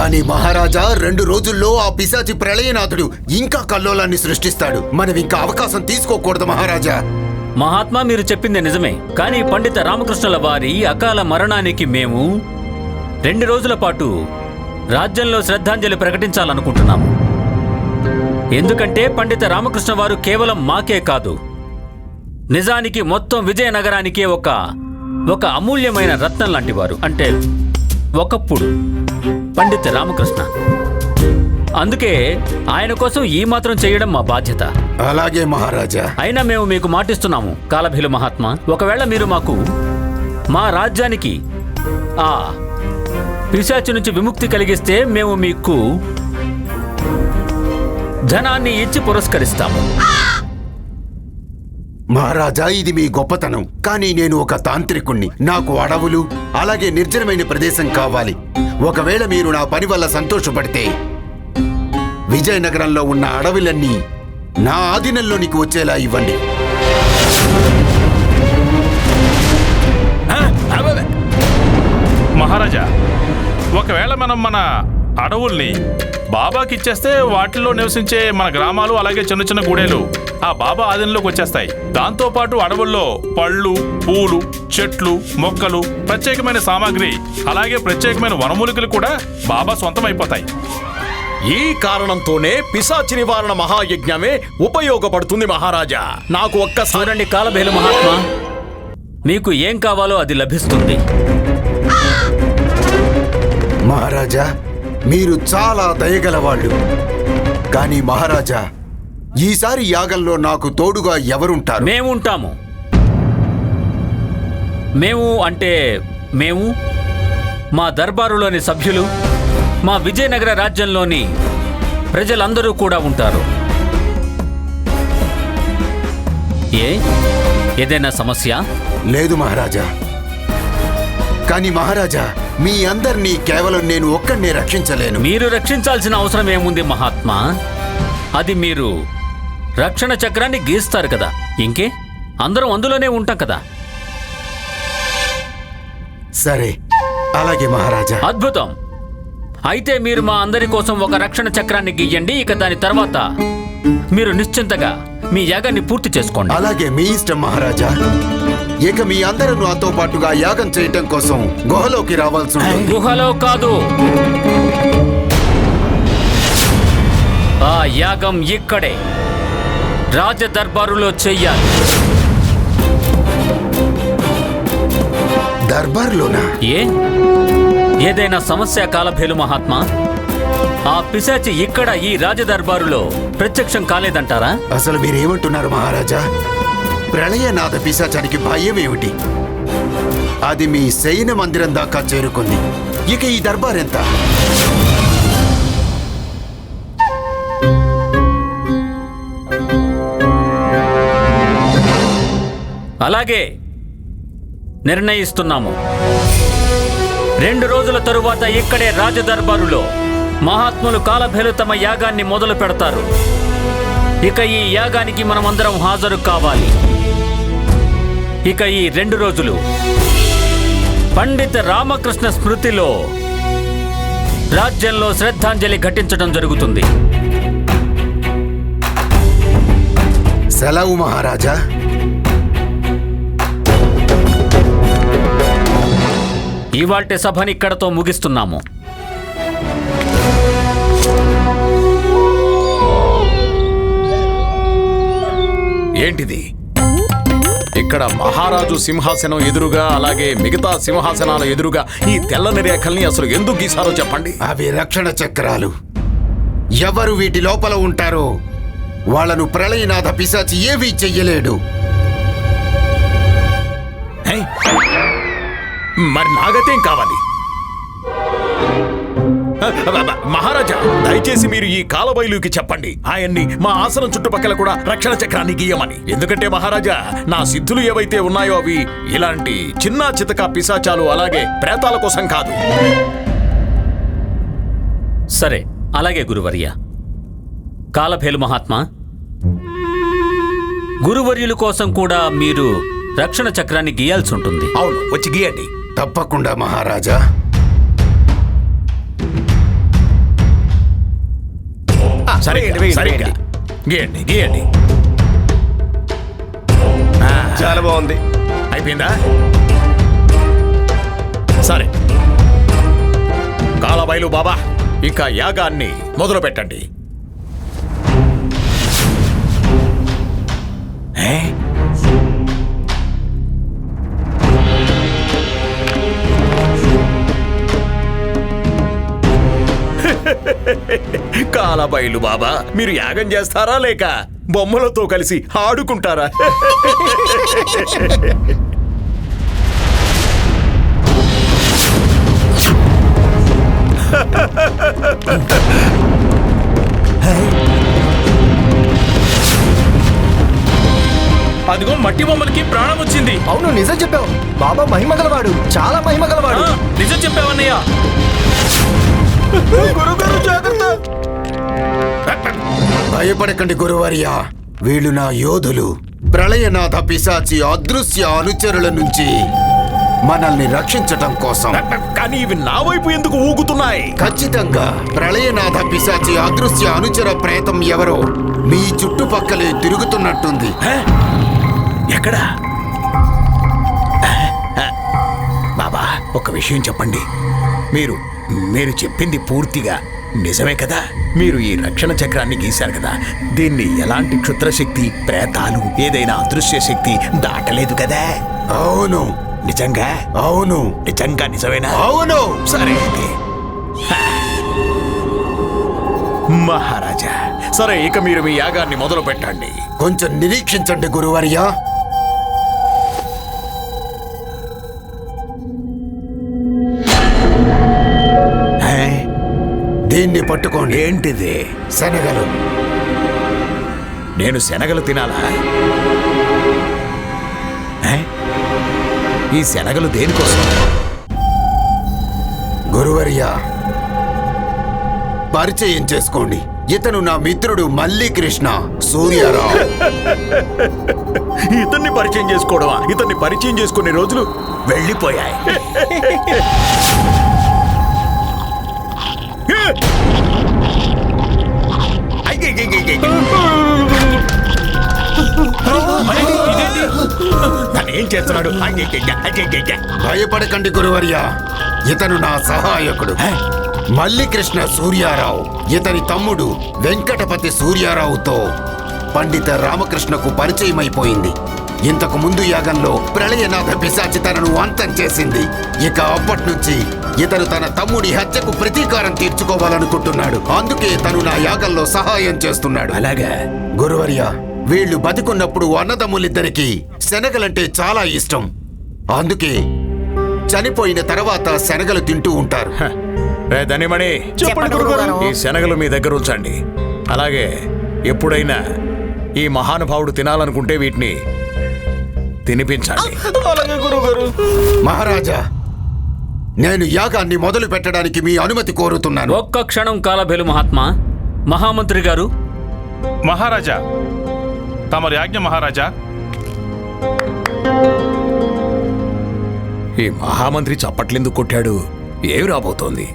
కానీ మహారాజా రెండు రోజుల్లో ఆ పిశాచి ప్రళయనాథుడు ఇంకా కల్లోలాన్ని సృష్టిస్తాడు. మనం ఇంకా అవకాశం తీసుకోకూడదు మహారాజా. మహాత్మా మీరు చెప్పింది నిజమే. కానీ పండిత రామకృష్ణుల వారి అకాల మరణానికి మేము రెండు రోజుల పాటు రాజ్యంలో శ్రద్ధాంజలి ప్రకటించాలనుకుంటున్నాము. ఎందుకంటే పండిత రామకృష్ణ వారు కేవలం మాకే కాదు నిజానికి మొత్తం విజయనగరానికే ఒక ఒక అమూల్యమైన రత్నం లాంటివారు అంటే ఒకప్పుడు పండిత రామకృష్ణ. అందుకే ఆయన కోసం ఈ మాత్రం చేయడం మా బాధ్యత. అలాగే మహారాజా. అయినా మేము మీకు మాటిస్తున్నాము కాలభీలు మహాత్మా. ఒకవేళ మీరు మాకు మా రాజ్యానికి ఆ పిశాచి నుంచి విముక్తి కలిగిస్తే మేము మీకు ధనాన్ని ఇచ్చి పురస్కరిస్తాము. మహారాజా ఇది మీ గొప్పతనం. కానీ నేను ఒక తాంత్రికుణ్ణి. నాకు అడవులు అలాగే నిర్జనమైన ప్రదేశం కావాలి. ఒకవేళ మీరు నా పని వల్ల సంతోషపడితే విజయనగరంలో ఉన్న అడవులన్నీ నా ఆధీనంలోనికి వచ్చేలా ఇవ్వండి. మహారాజా ఒకవేళ మనం మన అడవుల్ని బాబాకి ఇచ్చేస్తే వాటిల్లో నివసించే మన గ్రామాలు అలాగే చిన్న చిన్న గూడేలు ఆ బాబా ఆధీనంలోకి వచ్చేస్తాయి. దాంతో పాటు అడవుల్లో పళ్ళు పూలు చెట్లు మొక్కలు ప్రత్యేకమైన సామాగ్రి అలాగే ప్రత్యేకమైన వనమూలికలు కూడా బాబా సొంతమైపోతాయి. ఈ కారణంతోనే పిశాచి నివారణ మహాయజ్ఞమే ఉపయోగపడుతుంది మహారాజా. నాకు ఒక్కసారి చూడండి కాలభేలు మహాత్మా. మీకు ఏం కావాలో అది లభిస్తుంది. మహారాజా మీరు చాలా దయగలవాళ్ళు. కానీ మహారాజా ఈసారి యాగంలో నాకు తోడుగా ఎవరుంటారు? మేముంటాము. మేము అంటే మేము మా దర్బారులోని సభ్యులు మా విజయనగర రాజ్యంలోని ప్రజలందరూ కూడా ఉంటారు. ఏ? ఏదైనా సమస్య? లేదు మహారాజా. కానీ మహారాజా మీ అందరినీ కేవలం నేను ఒక్కడినే రక్షించలేను. మీరు రక్షించాల్సిన అవసరం ఏముంది మహాత్మా? అది మీరు రక్షణ చక్రాన్ని గీస్తారు కదా. ఇంకే? అందరం అందులోనే ఉంటాం కదా. సరే. అలాగే మహారాజా. అద్భుతం. అయితే మీరు మా అందరి కోసం ఒక రక్షణ చక్రాన్ని గీయండి ఇక దాని తర్వాత మీరు నిశ్చింతగా మీ యాగాన్ని పూర్తి చేసుకోండి. అలాగే మీ ఇష్టం మహారాజా. ఇక మీ అందరూ నాతో పాటుగా యాగం చేయటం కోసం గుహలోకి రావాల్సి ఉంటుంది గుహలో కాదు. ఆ యాగం ఇక్కడే. రాజ దర్బారులో చెయ్యాలి. దర్బార్లోనా? ఏ? ఏదైనా సమస్య కాలభేలు మహాత్మా? ఆ పిశాచి ఇక్కడ ఈ రాజదర్బారులో ప్రత్యక్షం కాలేదంటారా? అసలు మీరేమంటున్నారు మహారాజా? ప్రళయనాథ పిశాచానికి భయం ఏమిటి అది మీ శయన మందిరం దాకా చేరుకుంది. ఇక ఈ దర్బార్ ఎంత? అలాగే నిర్ణయిస్తున్నాము. రెండు రోజుల తరువాత ఇక్కడే రాజదర్బారులో మహాత్ములు కాలభేలు తమ యాగాన్ని మొదలు పెడతారు ఇక ఈ యాగానికి మనమందరం హాజరు కావాలి. ఇక ఈ రెండు రోజులు. పండిత రామకృష్ణ స్మృతిలో రాజ్యంలో శ్రద్ధాంజలి ఘటించడం జరుగుతుంది. సెలవు మహారాజా. ఇవాల్టి సభని ఇక్కడతో ముగిస్తున్నాము. ఏంటిది? ఇక్కడ మహారాజు సింహాసనం ఎదురుగా అలాగే మిగతా సింహాసనాల ఎదురుగా ఈ తెల్లని రేఖల్ని అసలు ఎందుకు గీసారో చెప్పండి. అవి రక్షణ చక్రాలు. ఎవరు వీటి లోపల ఉంటారో వాళ్ళను ప్రళయనాథ పిశాచి ఏవీ చెయ్యలేడు? మరి నాగతేం కావాలి? మహారాజా దయచేసి మీరు ఈ కాలబైలుకి చెప్పండి. ఆయన్ని మా ఆసనం చుట్టుపక్కల కూడా రక్షణ చక్రాన్ని గీయమని. ఎందుకంటే మహారాజా నా సిద్ధులు ఏవైతే ఉన్నాయో అవి ఇలాంటి చిన్న చితక పిశాచాలు అలాగే ప్రేతాల కోసం కాదు. సరే అలాగే గురువర్య. కాలభేలు మహాత్మా గురువర్యుల కోసం కూడా మీరు రక్షణ చక్రాన్ని గీయాల్సి ఉంటుంది. అవును వచ్చి గీయండి. తప్పకుండా మహారాజా. వేయండి, సరిగ్గా గీయండి గీయండి. ఆ, చాలా బాగుంది. అయిపోయిందా? సరే. కాలబైలు బాబా ఇక యాగాన్ని మొదలు పెట్టండి ఏ? కాలబైలు బాబా మీరు యాగం చేస్తారా లేక బొమ్మలతో కలిసి ఆడుకుంటారా? అదిగో మట్టి బొమ్మలకి ప్రాణం వచ్చింది. అవును నిజం చెప్పావు. బాబా మహిమ గలవాడు చాలా మహిమ గలవాడు. ఆ, నిజం చెప్పావన్నయ్య. గురుగారు జాగ్రత్త. భయపడకండి గురువర్యా. వీళ్ళు నా యోధులు. ప్రళయనాథ పిశాచి అదృశ్య అనుచరుల నుంచి మనల్ని రక్షించటం కోసం. కానీ ఇవి నా వైపు ఎందుకు ఊగుతున్నాయి? ఖచ్చితంగా ప్రళయనాథ పిశాచి అదృశ్య అనుచర ప్రేతం ఎవరో మీ చుట్టుపక్కలే తిరుగుతున్నట్టుంది? ఎక్కడ? బాబా ఒక విషయం చెప్పండి. మీరు మీరు చెప్పింది పూర్తిగా నిజమే కదా? మీరు ఈ రక్షణ చక్రాన్ని గీశారు కదా. దీన్ని ఎలాంటి క్షుద్రశక్తి ప్రేతాలు ఏదైనా అదృశ్య శక్తి దాటలేదు కదా? అవును. నిజంగా? అవును. నిజంగా నిజమేనా? అవును. సరే అయితే. మహారాజా సరే ఇక మీరు మీ యాగాన్ని మొదలు పెట్టండి కొంచెం నిరీక్షించండి గురువర్యా. దీన్ని పట్టుకోండి. ఏంటిది? శనగలు. నేను శనగలు తినాలా? ఈ శనగలు దేనికోసం? గురువర్యా పరిచయం చేసుకోండి. ఇతను నా మిత్రుడు మల్లీకృష్ణ సూర్యారావు. ఇతన్ని పరిచయం చేసుకోవడమా? ఇతన్ని పరిచయం చేసుకునే రోజులు వెళ్ళిపోయాయి. తను ఏం చేస్తున్నాడు? భయపడకండి గురువర్యా. ఇతను నా సహాయకుడు. మల్లీకృష్ణ సూర్యారావు. ఇతని తమ్ముడు వెంకటపతి సూర్యారావుతో పండిత రామకృష్ణకు పరిచయమైపోయింది. ఇంతకు ముందు యాగంలో ప్రళయనాథ పిశాచి తనను అంతం చేసింది. ఇక అప్పటి నుంచి ఇతను తన తమ్ముడి హత్యకు ప్రతీకారం తీర్చుకోవాలనుకుంటున్నాడు. అందుకే తను నా యాగంలో సహాయం చేస్తున్నాడు. అలాగా? గురువర్య వీళ్ళు బతికున్నప్పుడు అన్నదమ్ములిద్దరికి శనగలంటే చాలా ఇష్టం. అందుకే చనిపోయిన తర్వాత శనగలు తింటూ ఉంటారు. రే ధనిమణి ఈ శనగలు మీ దగ్గర ఉంచండి. అలాగే ఎప్పుడైనా ఈ మహానుభావుడు తినాలనుకుంటే వీటిని గురుగారు. మహారాజా నేను యాగాన్ని మొదలు పెట్టడానికి మీ అనుమతి కోరుతున్నాను. ఒక్క క్షణం కాలభేలు మహాత్మా. మహామంత్రి గారు. మహారాజా తమరి ఆజ్ఞ మహారాజా. ఈ మహామంత్రి చప్పట్లెందుకు కొట్టాడు. ఏమి రాబోతోంది?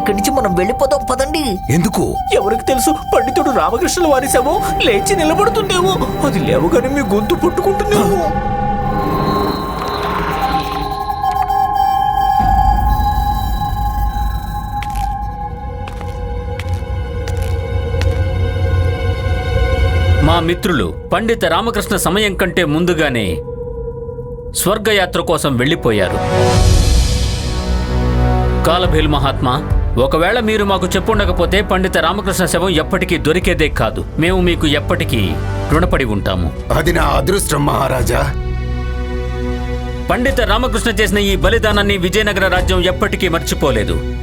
ఇక్కడి నుంచి మనం వెళ్ళిపోదాం పదండి. ఎందుకు? ఎవరికి తెలుసు? పండితుడు రామకృష్ణుల వారి శవం లేచి నిలబడుతుందేమో. అది లేవగానే మీ గొంతు పుట్టుకుంటుందేమో. మా మిత్రులు పండిత రామకృష్ణ సమయం కంటే ముందుగానే స్వర్గయాత్ర కోసం వెళ్ళిపోయారు. కాలభేలు మహాత్మా ఒకవేళ మీరు మాకు చెప్పుండకపోతే పండిత రామకృష్ణ శవం ఎప్పటికీ దొరికేదే కాదు. మేము మీకు ఎప్పటికీ రుణపడి ఉంటాము. అది నా అదృష్టం మహారాజా. పండిత రామకృష్ణ చేసిన ఈ బలిదానాన్ని విజయనగర రాజ్యం ఎప్పటికీ మర్చిపోలేదు.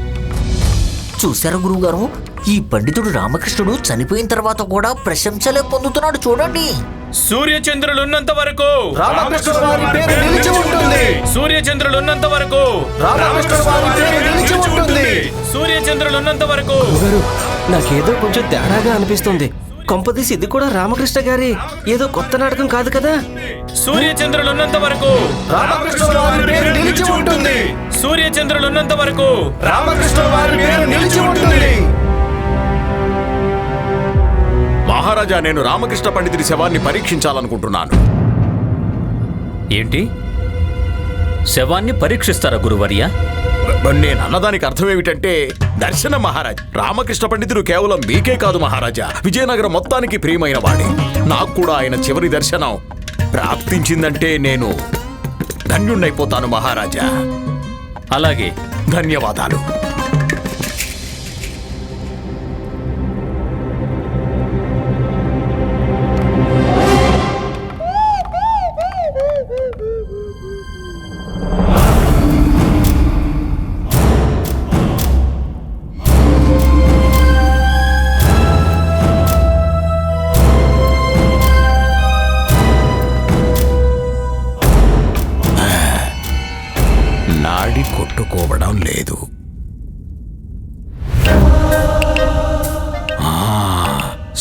చూసారా గురువుగారు? ఈ పండితుడు రామకృష్ణుడు చనిపోయిన తర్వాత కూడా ప్రశంసలే పొందుతున్నాడు చూడండి. సూర్యచంద్రులు ఉన్నంత వరకు రామకృష్ణుల వారి పేరు నిలిచి ఉంటుంది. సూర్యచంద్రులు ఉన్నంత వరకు రామకృష్ణుల వారి పేరు నిలిచి ఉంటుంది. సూర్యచంద్రులు ఉన్నంత వరకు గారు నాకేదో కొంచెం తేడాగా అనిపిస్తుంది. కొంపదీసి ఇది కూడా రామకృష్ణ గారి ఏదో కొత్త నాటకం కాదు కదా? సూర్యచంద్రులు ఉన్నంత వరకు రామకృష్ణుల వారి పేరు నిలిచి ఉంటుంది. సూర్యచంద్రులు ఉన్నంత వరకు రామకృష్ణుల వారి పేరు నిలిచి ఉంటుంది. మహారాజా నేను రామకృష్ణ పండితుడి శవాన్ని పరీక్షించాలనుకుంటున్నాను. ఏంటి? శవాన్ని పరీక్షిస్తారా గురువర్య? నేను అన్నదానికి అర్థం ఏమిటంటే దర్శనం మహారాజ్. రామకృష్ణ పండితుడు కేవలం మీకే కాదు మహారాజా. విజయనగరం మొత్తానికి ప్రియమైన వాడే నాకు కూడా ఆయన చివరి దర్శనం ప్రాప్తించిందంటే నేను ధన్యుణ్ణైపోతాను మహారాజా. అలాగే. ధన్యవాదాలు.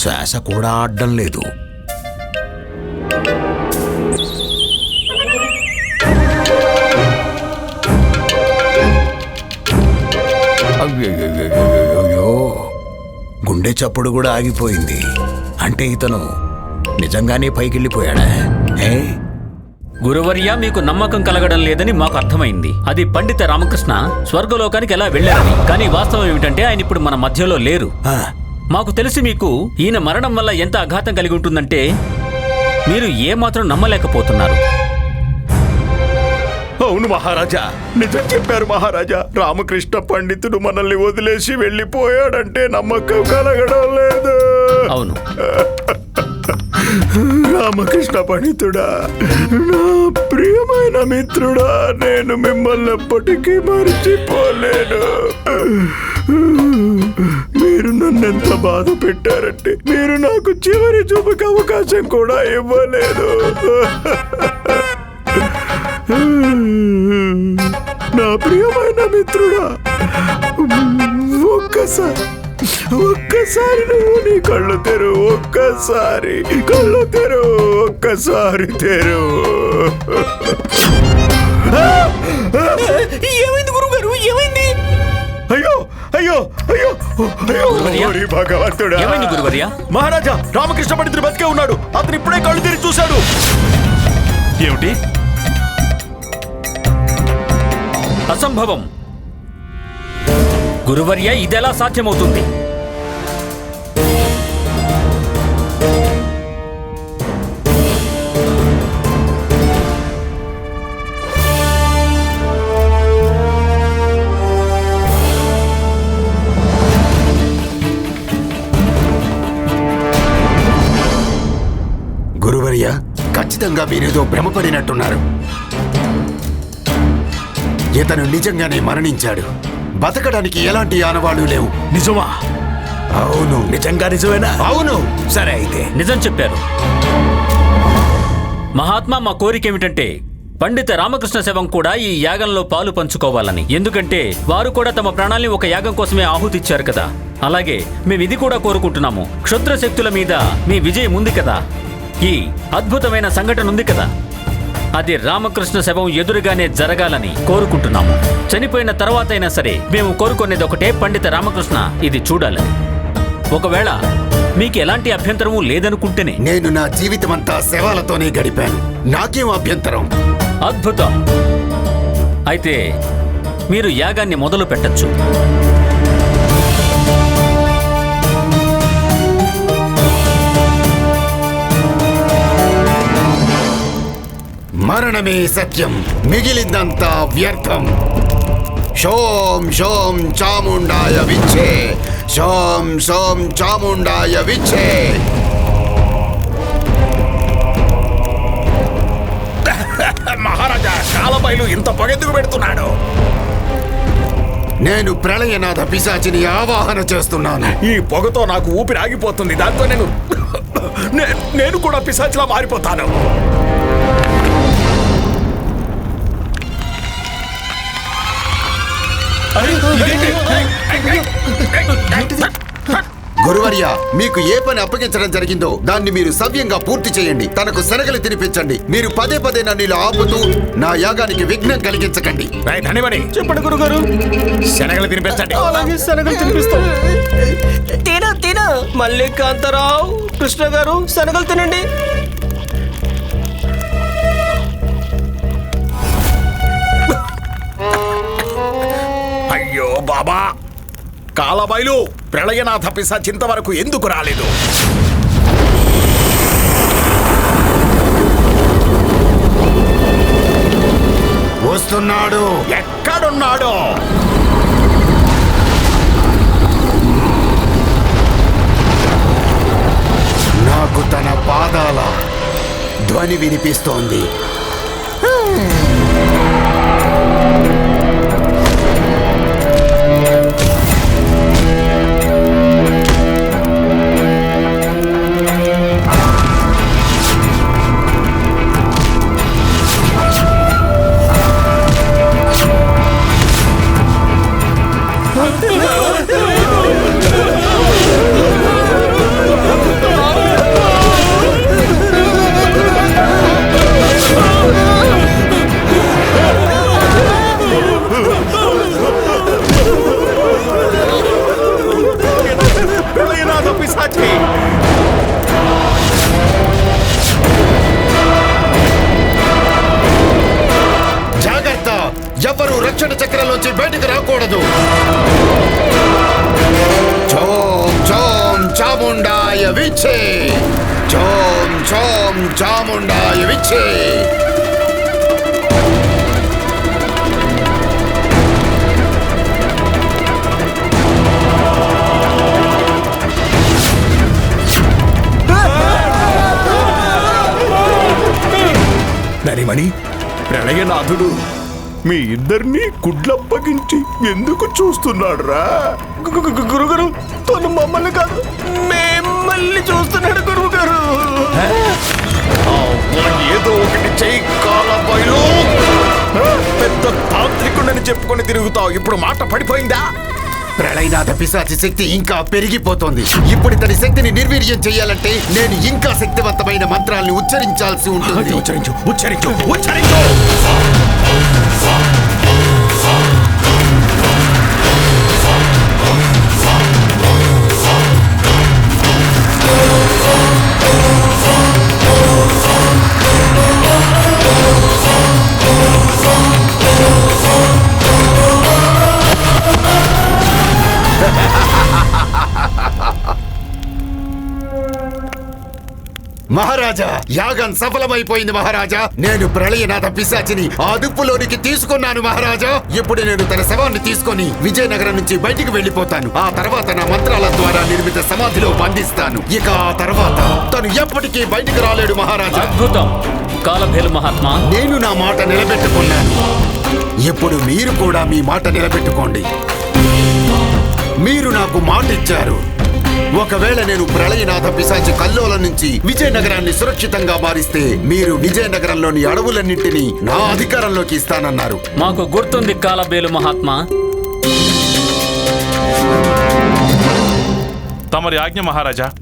శ్వాస కూడా ఆడడం లేదు. అయ్యయ్యయ్యయ్యయ్యో. గుండె చప్పుడు కూడా ఆగిపోయింది. అంటే ఇతను నిజంగానే పైకెళ్ళిపోయాడా? ఏ? గురువర్య మీకు నమ్మకం కలగడం లేదని మాకు అర్థమైంది. అది పండిత రామకృష్ణ స్వర్గలోకానికి ఎలా వెళ్ళారని. కానీ వాస్తవం ఏమిటంటే ఆయన ఇప్పుడు మన మధ్యలో లేరు. మాకు తెలిసి మీకు ఈయన మరణం వల్ల ఎంత ఆఘాతం కలిగి ఉంటుందంటే మీరు ఏమాత్రం నమ్మలేకపోతున్నారు. అవును మహారాజా నిజం చెప్పారు మహారాజా. రామకృష్ణ పండితుడు మనల్ని వదిలేసి వెళ్ళిపోయాడంటే నమ్మకం కలగడం లేదు. అవును. రామకృష్ణ పండితుడా నా ప్రియమైన మిత్రుడా నేను మిమ్మల్ని ఎప్పటికీ మర్చిపోలేను. మీరు నన్ను ఎంత బాధ పెట్టారంటే మీరు నాకు చివరి చూపుకి అవకాశం కూడా ఇవ్వలేదు. నా ప్రియమైన మిత్రుడా ఒక్కసారి ఒక్కసారి నువ్వు నీ కళ్ళు తెరువు ఒక్కసారి కళ్ళు తెరువు ఒక్కసారి తెరువు ఏమైంది గురుగారు ఏమైంది? అయ్యో అయ్యో అయ్యో భగవంతుడా. ఏమైంది గురువర్య? మహారాజా రామకృష్ణ పండితుడు బతికే ఉన్నాడు. అతను ఇప్పుడే కళ్ళు తెరిచి చూశాడు. ఏమిటి? అసంభవం. గురువర్య ఇదెలా సాధ్యమవుతుంది? ఖచ్చితంగా మీరేదో భ్రమపడినట్టున్నారు. ఇతను నిజంగానే మరణించాడు. బతకడానికి ఎలాంటి ఆనవాళ్ళు లేవు. నిజమా? అవును. నిజంగా నిజమేనా? అవును. సరే అయితే. నిజం చెప్పారు. మహాత్మా మా కోరిక ఏమిటంటే పండిత రామకృష్ణ శవం కూడా ఈ యాగంలో పాలు పంచుకోవాలని. ఎందుకంటే వారు కూడా తమ ప్రాణాల్ని ఒక యాగం కోసమే ఆహుతిచ్చారు కదా. అలాగే మేము ఇది కూడా కోరుకుంటున్నాము. క్షుద్ర శక్తుల మీద మీ విజయం ఉంది కదా. ఈ అద్భుతమైన సంఘటన ఉంది కదా? అది రామకృష్ణ శవం ఎదురుగానే జరగాలని కోరుకుంటున్నాము. చనిపోయిన తర్వాతైనా సరే మేము కోరుకునేది ఒకటే పండిత రామకృష్ణ ఇది చూడాలని. ఒకవేళ మీకు ఎలాంటి అభ్యంతరము లేదనుకుంటేనే. నేను నా జీవితమంతా శవాలతోనే గడిపాను. నాకేం అభ్యంతరం? అద్భుతం. అయితే మీరు యాగాన్ని మొదలు పెట్టచ్చు మరణమే సత్యం. మిగిలిందంతా వ్యర్థం. షోం షోం చాముండాయ విచ్చే. షోం షోం చాముండాయ విచ్చే. మహారాజా కాలబైలు ఇంత పొగెందుకు పెడుతున్నాడు? నేను ప్రళయనాథ పిశాచిని ఆవాహన చేస్తున్నాను. ఈ పొగతో నాకు ఊపిరి ఆగిపోతుంది దాంతో నేను నేను కూడా పిశాచిలా మారిపోతాను. గురువర్య మీకు ఏ పని అప్పగించడం జరిగిందో దాన్ని మీరు సవ్యంగా పూర్తి చేయండి. తనకు శనగలు తినిపించండి. మీరు పదే పదే నన్ను ఇలా ఆపుతూ నా యాగానికి విఘ్నం కలిగించకండి. చెప్పండి గురుగారు. శనగలు తినిపించండి. అలాగే శనగలు తినిపిస్తాం. తిన తిన. మల్లికాంతరావు కృష్ణ గారు శనగలు తినండి. బాబా! కాలబైలు ప్రళయనాథ పిశాచింత వరకు ఎందుకు రాలేదు? వస్తున్నాడు. ఎక్కడున్నాడో? నాకు తన పాదాల ధ్వని వినిపిస్తోంది. చోం చాముండాయ విచ్చే. నరిమణి ప్రళయనాథుడు మీ ఇద్దరిని గుడ్లప్పగించి ఎందుకు చూస్తున్నాడు రా గురుగారు తను మమ్మల్ని కాదు మిమ్మల్ని చూస్తున్నాడు గురువు గారు ఏదో ఒకటి చెయ్యి కాలబైలు పెద్ద తాంత్రికుడని చెప్పుకొని తిరుగుతావు. ఇప్పుడు మాట పడిపోయిందా? ప్రళయనాథ పిశాచి శక్తి ఇంకా పెరిగిపోతోంది. ఇప్పుడు ఇతని శక్తిని నిర్వీర్యం చేయాలంటే నేను ఇంకా శక్తివంతమైన మంత్రాల్ని ఉచ్చరించాల్సి ఉంటుంది. ఉచ్చరించు ఉచ్చరించు ఉచ్చరించు. మహారాజా యాగం సఫలమైపోయింది మహారాజా. నేను ప్రళయనాథ పిశాచిని అదుపులోనికి తీసుకున్నాను మహారాజా. ఇప్పుడు నేను తన శవాన్ని తీసుకొని విజయనగరం నుంచి బయటికి వెళ్ళిపోతాను. ఆ తర్వాత నా మంత్రాల ద్వారా నిర్మిత సమాధిలో బంధిస్తాను. ఇక ఆ తర్వాత తను ఎప్పటికీ బయటికి రాలేడు మహారాజా. అద్భుతం. కాలభేలు మహాత్మా. నేను నా మాట నిలబెట్టుకున్నాను. ఇప్పుడు మీరు కూడా మీ మాట నిలబెట్టుకోండి. మీరు నాకు మాట ఇచ్చారు ఒకవేళ నేను ప్రళయనాథ పిశాచి కల్లోల నుంచి విజయనగరాన్ని సురక్షితంగా మారిస్తే మీరు విజయనగరంలోని అడవులన్నింటినీ నా అధికారంలోకి ఇస్తానన్నారు. మాకు గుర్తుంది కాలబేలు మహాత్మా. తమరి ఆజ్ఞ మహారాజా